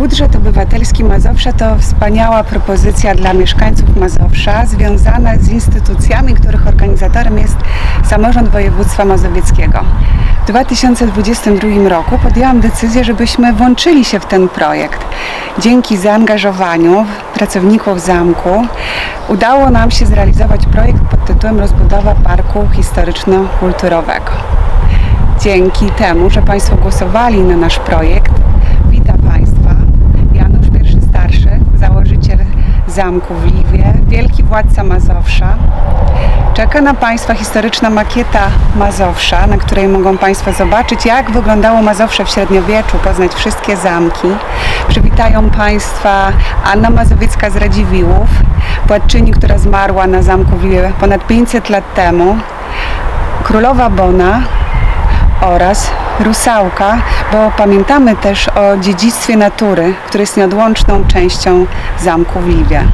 Budżet Obywatelski Mazowsza to wspaniała propozycja dla mieszkańców Mazowsza, związana z instytucjami, których organizatorem jest samorząd województwa mazowieckiego. W 2022 roku podjęłam decyzję, żebyśmy włączyli się w ten projekt. Dzięki zaangażowaniu pracowników zamku udało nam się zrealizować projekt pod tytułem Rozbudowa Parku Historyczno-Kulturowego. Dzięki temu, że Państwo głosowali na nasz projekt, zamku w Liwie, wielki władca Mazowsza. Czeka na Państwa historyczna makieta Mazowsza, na której mogą Państwo zobaczyć, jak wyglądało Mazowsze w średniowieczu, poznać wszystkie zamki. Przywitają Państwa Anna Mazowiecka z Radziwiłłów, władczyni, która zmarła na zamku w Liwie ponad 500 lat temu. Królowa Bona, oraz Rusałka, bo pamiętamy też o dziedzictwie natury, które jest nieodłączną częścią zamku w Liwie.